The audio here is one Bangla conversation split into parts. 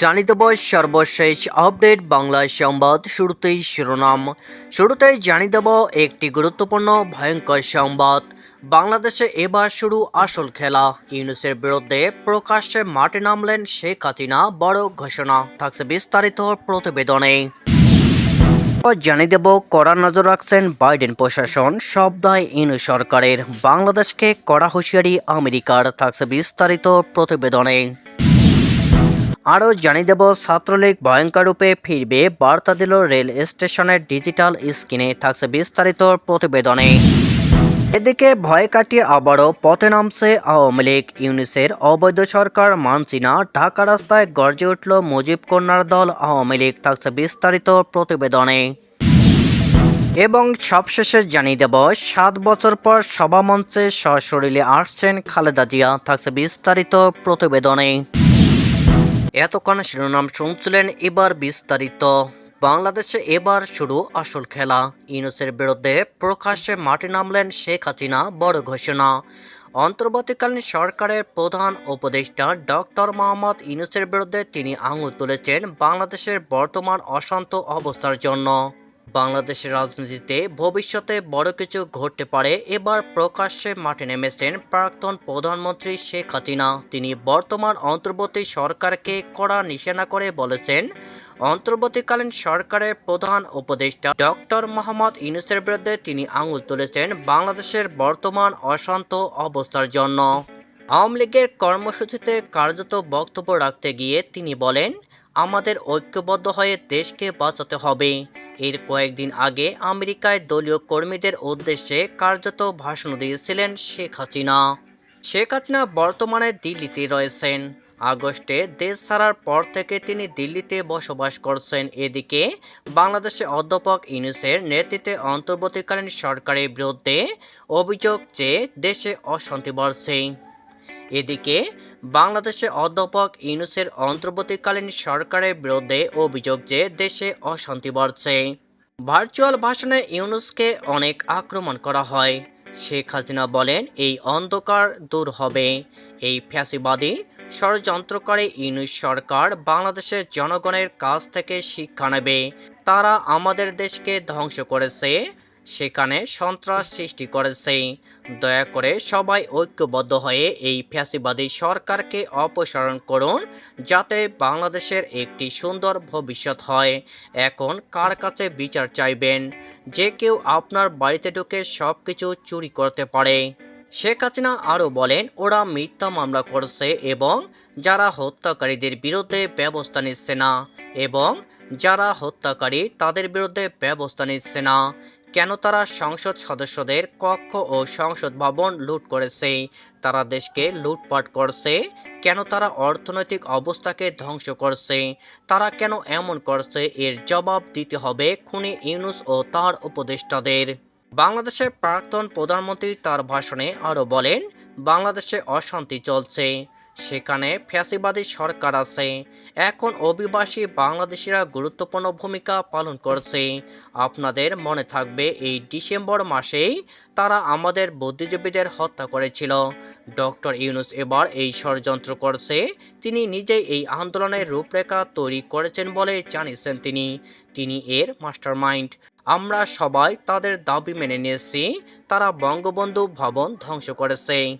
জানিয়ে দেব সর্বশেষ আপডেট বাংলা সংবাদ শুরুতেই শিরোনাম। শুরুতেই জানিয়ে দেব একটি গুরুত্বপূর্ণ, ভয়ঙ্কর সংবাদ। বাংলাদেশে এবার শুরু আসল খেলা। ইউনুসের বিরুদ্ধে প্রকাশ্যে মাঠে নামলেন শেখ হাসিনা, বড় ঘোষণা। থাকছে বিস্তারিত প্রতিবেদনে। জানিয়ে দেব, কড়া নজর রাখছেন বাইডেন প্রশাসন সব দায় ইনু সরকারের। বাংলাদেশকে কড়া হুঁশিয়ারি আমেরিকার। থাকছে বিস্তারিত প্রতিবেদনে। আরও জানিয়ে দেব, ছাত্রলীগ ভয়ঙ্কর রূপে ফিরবে, বার্তা দিল রেল স্টেশনের ডিজিটাল স্ক্রিনে থাকছে বিস্তারিত প্রতিবেদনে। এদিকে ভয় কাটিয়ে আবারও পথে নামছে আওয়ামী লীগ। ইউনিসের অবৈধ সরকার মানছি না, ঢাকা রাস্তায় গর্জে উঠল মুজিব কন্যার দল, আওয়ামী লীগ থাকছে বিস্তারিত প্রতিবেদনে। এবং সবশেষে জানিয়ে দেব, সাত বছর পর সভামঞ্চে সশরীরে আসছেন খালেদা জিয়া, থাকছে বিস্তারিত প্রতিবেদনে। এতক্ষণ শিরোনাম শুনছিলেন এবার বিস্তারিত। বাংলাদেশে এবার শুরু আসল খেলা। ইউনুসের বিরুদ্ধে প্রকাশ্যে মাঠে নামলেন শেখ হাসিনা, বড় ঘোষণা। অন্তর্বর্তীকালীন সরকারের প্রধান উপদেষ্টা ডক্টর মোহাম্মদ ইনুসের বিরুদ্ধে তিনি আঙুল তুলেছেন বাংলাদেশের বর্তমান অশান্ত অবস্থার জন্য। বাংলাদেশের রাজনীতিতে ভবিষ্যতে বড় কিছু ঘটতে পারে। এবার প্রকাশ্যে মাঠে নেমেছেন প্রাক্তন প্রধানমন্ত্রী শেখ হাসিনা। তিনি বর্তমান অন্তর্বর্তী সরকারকে কড়া নিশানা করে বলেছেন, অন্তর্বর্তীকালীন সরকারের প্রধান উপদেষ্টা ডক্টর মোহাম্মদ ইউনুসের বিরুদ্ধে তিনি আঙুল তুলেছেন বাংলাদেশের বর্তমান অশান্ত অবস্থার জন্য। আওয়ামী লীগের কর্মসূচিতে কার্যত বক্তব্য রাখতে গিয়ে তিনি বলেন, আমাদের ঐক্যবদ্ধ হয়ে দেশকে বাঁচাতে হবে। এর কয়েকদিন আগে আমেরিকায় দলীয় কর্মীদের উদ্দেশ্যে কার্যত ভাষণ দিয়েছিলেন শেখ হাসিনা। শেখ হাসিনা বর্তমানে দিল্লিতে রয়েছেন। আগস্টে দেশ ছাড়ার পর থেকে তিনি দিল্লিতে বসবাস করছেন। এদিকে বাংলাদেশে অধ্যাপক ইউনুসের নেতৃত্বে অন্তর্বর্তীকালীন সরকারের বিরুদ্ধে অভিযোগ যে দেশে অশান্তি বাড়ছে। এদিকে, বাংলাদেশে অধ্যাপক ইউনুসের অন্তর্বর্তীকালীন সরকারের বিরুদ্ধে অভিযোগ যে দেশে অশান্তি বাড়ছে। ভার্চুয়াল ভাষণে ইউনুসকে অনেক আক্রমণ করা হয়। শেখ হাসিনা বলেন, এই অন্ধকার দূর হবে। এই ফ্যাসিবাদী ষড়যন্ত্রকারী ইউনুস সরকার বাংলাদেশের জনগণের কাছ থেকে শিক্ষা নেবে। তারা আমাদের দেশকে ধ্বংস করেছে। সেখানে সন্ত্রাস সৃষ্টি করেছে। দয়া করে সবাই ঐক্যবদ্ধ হয়ে এই ফ্যাসিবাদী সরকারকে অপসারণ করুন, যাতে বাংলাদেশের একটি সুন্দর ভবিষ্যৎ হয়। এখন কার কাছে বিচার চাইবেন? যে কেউ আপনার বাড়িতে ঢুকে সব কিছু চুরি করতে পারে। শেখ হাসিনা আরও বলেন, ওরা মিথ্যা মামলা করছে এবং যারা হত্যাকারীদের বিরুদ্ধে ব্যবস্থা নিচ্ছে না এবং যারা হত্যাকারী তাদের বিরুদ্ধে ব্যবস্থা নিচ্ছে না। কেন তারা সংসদ সদস্যদের কক্ষ ও সংসদ ভবন লুট করেছে? তারা দেশকে লুটপাট করছে? কেন তারা অর্থনৈতিক অবস্থাকে ধ্বংস করছে? তারা কেন এমন করছে? এর জবাব দিতে হবে খুনি ইউনুস ও তার উপদেষ্টাদের। বাংলাদেশের প্রাক্তন প্রধানমন্ত্রী তার ভাষণে আরও বলেন, বাংলাদেশে অশান্তি চলছে। সেখানে ফ্যাসিবাদী সরকার আছে। এখন অভিবাসী বাংলাদেশিরা গুরুত্বপূর্ণ ভূমিকা পালন করছে। আপনাদের মনে থাকবে এই ডিসেম্বর মাসেই তারা আমাদের বুদ্ধিজীবীদের হত্যা করেছিল। ডক্টর ইউনুস এবার এই ষড়যন্ত্র করছে। তিনি নিজেই এই আন্দোলনের রূপরেখা তৈরি করেছেন বলে জানিয়েছেন তিনি। তিনি এর মাস্টারমাইন্ড। আমরা সবাই তাদের দাবি মেনে নিয়েছি। তারা বঙ্গবন্ধু ভবন ধ্বংস করেছে।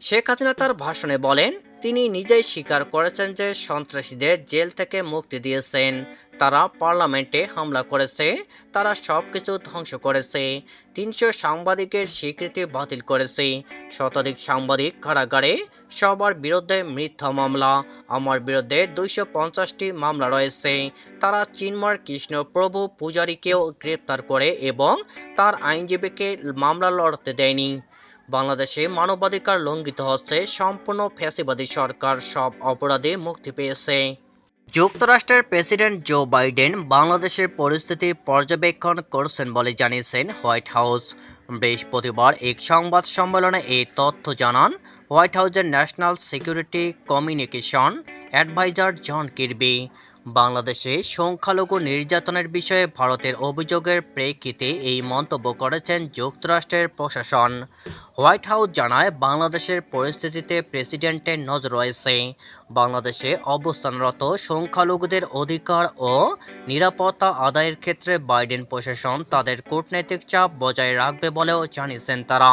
শেখ হাসিনা তার ভাষণে বলেন তিনি নিজেই স্বীকার করেছেন যে সন্ত্রাসীদের জেল থেকে মুক্তি দিয়েছেন। তারা পার্লামেন্টে হামলা করেছে, তারা সব কিছু ধ্বংস করেছে। তিনশো সাংবাদিকের স্বীকৃতি বাতিল করেছে। শতাধিক সাংবাদিক কারাগারে, সবার বিরুদ্ধে মিথ্যা মামলা। আমার বিরুদ্ধে দুইশো পঞ্চাশটি মামলা রয়েছে। তারা চিন্ময় কৃষ্ণ প্রভু পূজারীকেও গ্রেপ্তার করে এবং তার আইনজীবীকে মামলা লড়তে দেয়নি। বাংলাদেশে মানবাধিকার লঙ্ঘিত হচ্ছে সম্পূর্ণ ফ্যাসিবাদী সরকার। সব অপরাধে মুক্তি পেয়েছে। যুক্তরাষ্ট্রের প্রেসিডেন্ট জো বাইডেন বাংলাদেশের পরিস্থিতি পর্যবেক্ষণ করছেন বলে জানিয়েছেন হোয়াইট হাউস। বৃহস্পতিবার এক সংবাদ সম্মেলনে এই তথ্য জানান হোয়াইট হাউসের national security communication adviser John Kirby. বাংলাদেশে সংখ্যালঘু নির্যাতনের বিষয়ে ভারতের অভিযোগের প্রেক্ষিতে এই মন্তব্য করেছেন যুক্তরাষ্ট্রের প্রশাসন। হোয়াইট হাউস জানায়, বাংলাদেশের পরিস্থিতিতে প্রেসিডেন্টের নজর রয়েছে। বাংলাদেশে অবস্থানরত সংখ্যালঘুদের অধিকার ও নিরাপত্তা আদায়ের ক্ষেত্রে বাইডেন প্রশাসন তাদের কূটনৈতিক চাপ বজায় রাখবে বলেও জানিয়েছেন তারা।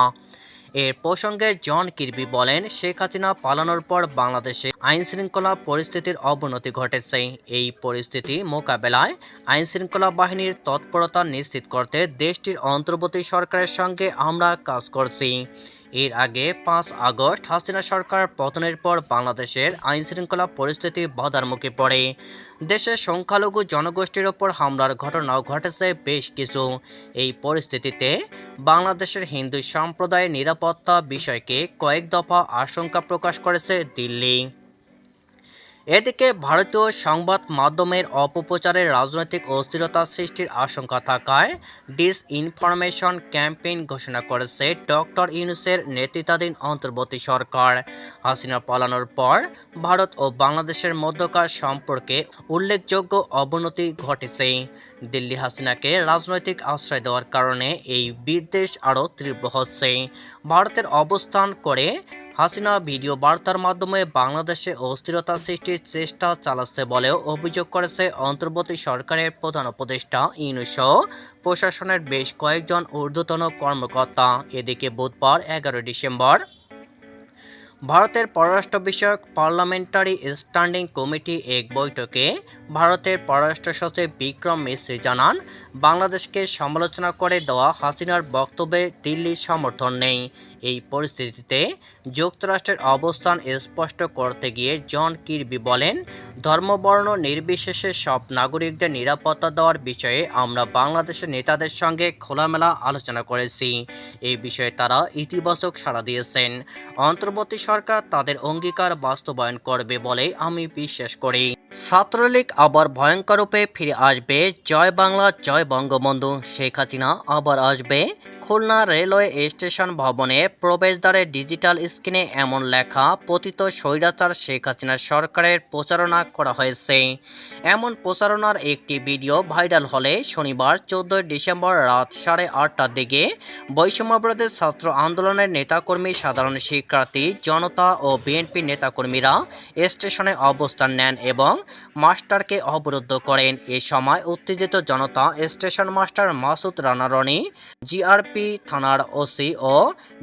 এর প্রসঙ্গে জন কির্বি বলেন, শেখ হাসিনা পালানোর পর বাংলাদেশে আইন শৃঙ্খলা পরিস্থিতির অবনতি ঘটেছে। এই পরিস্থিতি মোকাবেলায় আইন শৃঙ্খলা বাহিনীর তৎপরতা নিশ্চিত করতে দেশটির অন্তর্বর্তী সরকারের সঙ্গে আমরা কাজ করছি। এর আগে পাঁচ আগস্ট হাসিনা সরকার পতনের পর বাংলাদেশের আইন শৃঙ্খলা পরিস্থিতি বাধার মুখে পড়ে। দেশের সংখ্যালঘু জনগোষ্ঠীর ওপর হামলার ঘটনাও ঘটেছে বেশ কিছু। এই পরিস্থিতিতে বাংলাদেশের হিন্দু সম্প্রদায়ের নিরাপত্তা বিষয়কে কয়েক দফা আশঙ্কা প্রকাশ করেছে দিল্লি। এদিকে ভারতীয় সংবাদ মাধ্যমের অপপ্রচারের রাজনৈতিক অস্থিরতা সৃষ্টির আশঙ্কা থাকায় ডিসইনফরমেশন ক্যাম্পেইন ঘোষণা করেছে ডক্টর ইউনুসের নেতৃত্বাধীন অন্তর্বর্তী সরকার। হাসিনা পালানোর পর ভারত ও বাংলাদেশের মধ্যকার সম্পর্কে উল্লেখযোগ্য অবনতি ঘটেছে। দিল্লি হাসিনাকে রাজনৈতিক আশ্রয় দেওয়ার কারণে এই বিদ্বেষ আরও তীব্র হচ্ছে। ভারতের অবস্থান করে হাসিনা ভিডিও বার্তার মাধ্যমে বাংলাদেশে অস্থিরতা সৃষ্টির চেষ্টা চালাচ্ছে বলেও অভিযোগ করেছে অন্তর্বর্তী সরকারের প্রধান উপদেষ্টা ইনুস প্রশাসনের বেশ কয়েকজন ঊর্ধ্বতন কর্মকর্তা। এদিকে বুধবার এগারো ডিসেম্বর ভারতের পররাষ্ট্র বিষয়ক পার্লামেন্টারি স্ট্যান্ডিং কমিটি এক বৈঠকে ভারতের পররাষ্ট্র সচিব বিক্রম মিশ্রি জানান, বাংলাদেশকে সমালোচনা করে দেওয়া হাসিনার বক্তব্যে দিল্লির সমর্থন নেই। এই পরিস্থিতিতে যুক্তরাষ্ট্রের অবস্থান স্পষ্ট করতে গিয়ে জন কিরবি বলেন, ধর্মবর্ণ নির্বিশেষে সব নাগরিকদের নিরাপত্তা দেওয়ার বিষয়ে আমরা বাংলাদেশের নেতাদের সঙ্গে খোলামেলা আলোচনা করেছি। এই বিষয়ে তারা ইতিবাচক সাড়া দিয়েছেন। অন্তর্বর্তী সরকার তাদের অঙ্গীকার বাস্তবায়ন করবে বলে আমি বিশ্বাস করি। ছাত্রলীগ আবার ভয়ঙ্কর রূপে ফিরে আসবে। জয় বাংলা, জয় বঙ্গবন্ধু। শেখ হাসিনা আবার আসবে। খুলনা রেলওয়ে স্টেশন ভবনে প্রবেশদ্বারে ডিজিটাল স্ক্রিনে এমন লেখা, পতিত স্বৈরাচার শেখ হাসিনার সরকারের প্রচারণা করা হয়েছে। এমন প্রচারণার একটি ভিডিও ভাইরাল হলে শনিবার, চোদ্দই ডিসেম্বর রাত সাড়ে আটটার দিকে বৈষম্যবিরোধী ছাত্র আন্দোলনের নেতাকর্মী, সাধারণ শিক্ষার্থী, জনতা ও বিএনপি নেতাকর্মীরা স্টেশনে অবস্থান নেন এবং মাস্টারকে অবরুদ্ধ করেন। এ সময় উত্তেজিত জনতা স্টেশন মাস্টার মাসুদ রানারনি, জিআরপি থানার ওসি ও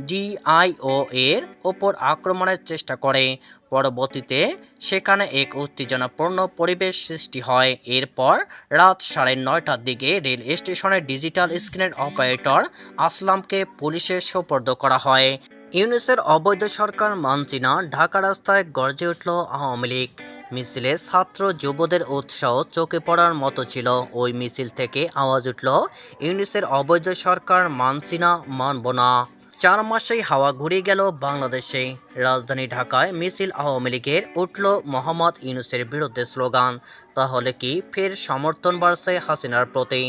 ডিআইও এর ওপর আক্রমণের চেষ্টা করে। পরবর্তীতে সেখানে এক উত্তেজনাপূর্ণ পরিবেশ সৃষ্টি হয়। এরপর রাত সাড়ে নয়টার দিকে রেল স্টেশনের ডিজিটাল স্ক্রিনের অপারেটর আসলামকে পুলিশের সোপর্দ করা হয়। ইউনিসের অবৈধ সরকার মানছি না ঢাকা রাস্তায় গর্জে উঠল আওয়ামী লীগ। মিছিলে ছাত্র যুবদের উৎসাহ চোখে পড়ার মতো ছিল। ওই মিছিল থেকে আওয়াজ উঠল ইউনিসের অবৈধ সরকার মানছি না, মানব না। চার মাসেই হাওয়া ঘুরে গেল বাংলাদেশে। রাজধানী ঢাকায় মিছিল আওয়ামী লীগের উঠল মোহাম্মদ ইউনুসের বিরুদ্ধে স্লোগান, তাহলে কি ফের সমর্থন বাড়ছে হাসিনার প্রতি?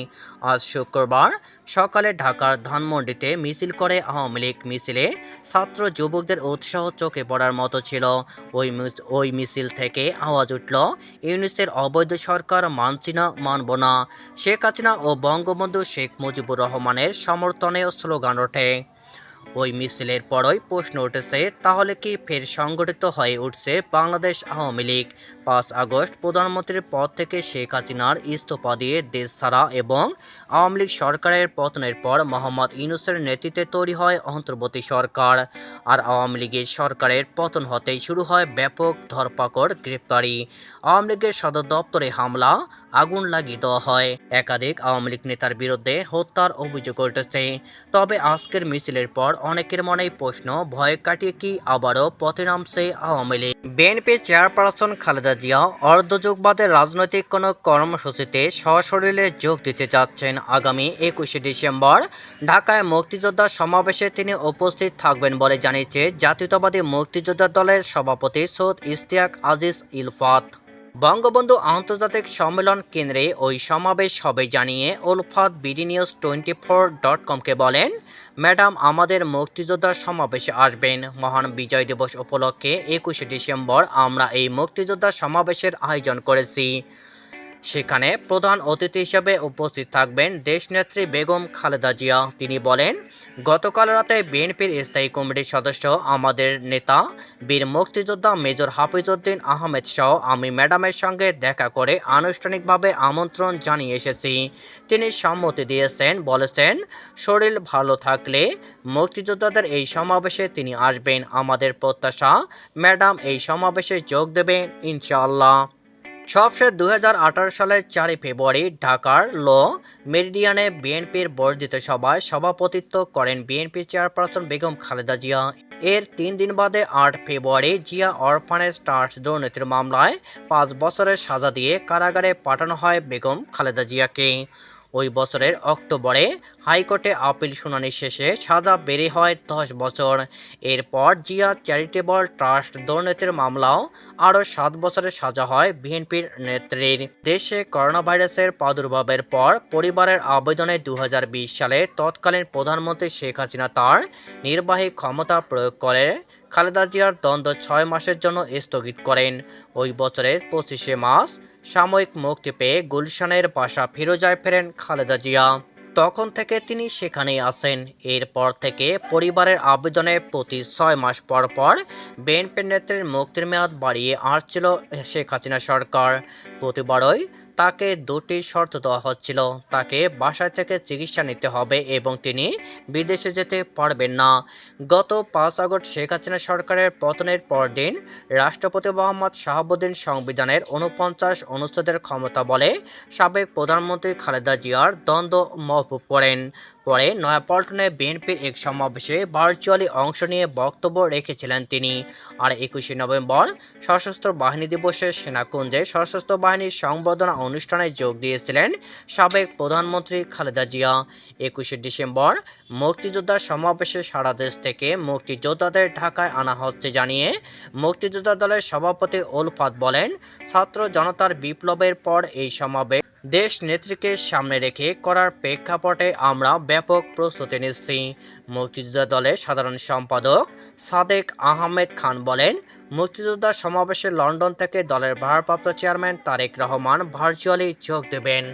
আজ শুক্রবার সকালে ঢাকার ধানমন্ডিতে মিছিল করে আওয়ামী লীগ মিছিলে ছাত্র যুবকদের উৎসাহ চোখে পড়ার মতো ছিল। ওই ওই মিছিল থেকে আওয়াজ উঠল, ইউনুসের অবৈধ সরকার মানছি না, মানব না। শেখ হাসিনা ও বঙ্গবন্ধু শেখ মুজিবুর রহমানের সমর্থনে স্লোগান ওঠে। ওই মিছিলের পরই প্রশ্ন উঠেছে তাহলে কি ফের সংগঠিত হয়ে উঠছে বাংলাদেশ আওয়ামী লীগ? পাঁচ আগস্ট প্রধানমন্ত্রীর পদ থেকে শেখ হাসিনার ইস্তফা দিয়ে দেশ ছাড়া এবং আওয়ামী লীগ সরকারের পতনের পর মোহাম্মদ ইউনুসের নেতৃত্বে তৈরি হয় অন্তর্বর্তী সরকার। আর আওয়ামী লীগের সরকারের পতন হতেই শুরু হয় ব্যাপক ধরপাকড়, গ্রেপ্তারি। আওয়ামী লীগের সদর দপ্তরে হামলা, আগুন লাগিয়ে দেওয়া হয়। একাধিক আওয়ামী লীগ নেতার বিরুদ্ধে হত্যার অভিযোগ উঠেছে। তবে আজকের মিছিলের পর অনেকের মনেই প্রশ্ন, ভয় কাটিয়ে কি আবারও পথে নামছে Awami League? BNP chairperson Khaleda Zia অর্ধযোগবাদের রাজনৈতিক কোনো কর্মসূচিতে সশরীরে যোগ দিতে যাচ্ছেন আগামী একুশে ডিসেম্বর। ঢাকায় মুক্তিযোদ্ধা সমাবেশে তিনি উপস্থিত থাকবেন বলে জানিয়েছে জাতীয়তাবাদী মুক্তিযোদ্ধা দলের সভাপতি সৈয়দ ইশতিয়াক আজিজ ইলফাত। বঙ্গবন্ধু আন্তর্জাতিক সম্মেলন কেন্দ্রে ওই সমাবেশ হবে জানিয়ে Ulfat BD news twenty four dot কমকে বলেন, ম্যাডাম, আমাদের মুক্তিযোদ্ধার সমাবেশে আসবেন। মহান বিজয় দিবস উপলক্ষে একুশে ডিসেম্বর আমরা এই মুক্তিযোদ্ধার সমাবেশের আয়োজন করেছি। সেখানে প্রধান অতিথি হিসেবে উপস্থিত থাকবেন দেশনেত্রী বেগম খালেদা জিয়া। তিনি বলেন, গতকাল রাতে বিএনপির স্থায়ী কমিটির সদস্য আমাদের নেতা বীর মুক্তিযোদ্ধা মেজর হাফিজউদ্দিন আহমেদ সহ আমি ম্যাডামের সঙ্গে দেখা করে আনুষ্ঠানিকভাবে আমন্ত্রণ জানিয়ে এসেছি। তিনি সম্মতি দিয়েছেন, বলেছেন, শরীর ভালো থাকলে মুক্তিযোদ্ধাদের এই সমাবেশে তিনি আসবেন। আমাদের প্রত্যাশা, ম্যাডাম এই সমাবেশে যোগ দেবেন, ইনশাআল্লাহ। সবশেষ দু হাজার আঠারো সালের চারই ফেব্রুয়ারি ঢাকার ল মেরিডিয়ানে বিএনপির বর্ধিত সভায় সভাপতিত্ব করেন বিএনপি চেয়ারপারসন বেগম খালেদা জিয়া। এর তিন দিন বাদে আট ফেব্রুয়ারি জিয়া অরফানেজ ট্রাস্ট দুর্নীতির মামলায় পাঁচ বছরের সাজা দিয়ে কারাগারে পাঠানো হয় বেগম খালেদা জিয়াকে। ওই বছরের অক্টোবরে হাইকোর্টে আপিল শুনানি শেষে সাজা বেড়ে হয় দশ বছর। এরপর জিয়া চ্যারিটেবল ট্রাস্ট দুর্নীতির মামলাও আরও সাত বছরের সাজা হয় বিএনপির নেত্রীর। দেশে করোনা ভাইরাসের প্রাদুর্ভাবের পর পরিবারের আবেদনে দু হাজার বিশ সালে তৎকালীন প্রধানমন্ত্রী শেখ হাসিনা তার নির্বাহী ক্ষমতা প্রয়োগ করে খালেদা জিয়ার দ্বন্দ্ব ছয় মাসের জন্য স্থগিত করেন। ওই বছরের পঁচিশে মার্চ সাময়িক মুক্তি পেয়ে গুলশানের বাসা ফিরোজায় ফেরেন খালেদা জিয়া। তখন থেকে তিনি সেখানেই আছেন। এরপর থেকে পরিবারের আবেদনে প্রতি ছয় মাস পর পর বিএনপির নেত্রীর মুক্তির মেয়াদ বাড়িয়ে আসছিল শেখ হাসিনা সরকার। প্রতিবারই তাকে দুটি শর্ত দেওয়া হচ্ছিল। তাকে বাসায় থেকে চিকিৎসা নিতে হবে এবং তিনি বিদেশে যেতে পারবেন না। গত পাঁচ আগস্ট শেখ হাসিনা সরকারের পতনের পরদিন রাষ্ট্রপতি মোহাম্মদ শাহাবুদ্দিন সংবিধানের উনপঞ্চাশ অনুচ্ছেদের ক্ষমতা বলে সাবেক প্রধানমন্ত্রী খালেদা জিয়ার দ্বন্দ্ব মহবুব করেন। পরে নয়াপল্টনে বিএনপির এক সমাবেশে ভার্চুয়ালি অংশ নিয়ে বক্তব্য রেখেছিলেন তিনি। আর একুশে নভেম্বর সশস্ত্র বাহিনী দিবসে সেনাকুঞ্জে সশস্ত্র বাহিনীর সংবর্ধনা অনুষ্ঠানে যোগ দিয়েছিলেন সাবেক প্রধানমন্ত্রী খালেদা জিয়া। একুশে ডিসেম্বর মুক্তিযোদ্ধা সমাবেশে সারা দেশ থেকে মুক্তিযোদ্ধাদের ঢাকায় আনা হচ্ছে জানিয়ে মুক্তিযোদ্ধা দলের সভাপতি উলফাত বলেন, ছাত্র জনতার বিপ্লবের পর এই সমাবেশ দেশ নেত্রীকে সামনে রেখে করার প্রেক্ষাপটে আমরা ব্যাপক প্রস্তুতি নিচ্ছি। মুক্তিযোদ্ধা দলের সাধারণ সম্পাদক সাদেক আহমেদ খান বলেন, মুক্তিযোদ্ধা সমাবেশে লন্ডন থেকে দলের ভারপ্রাপ্ত চেয়ারম্যান তারেক রহমান ভার্চুয়ালি যোগ দেবেন।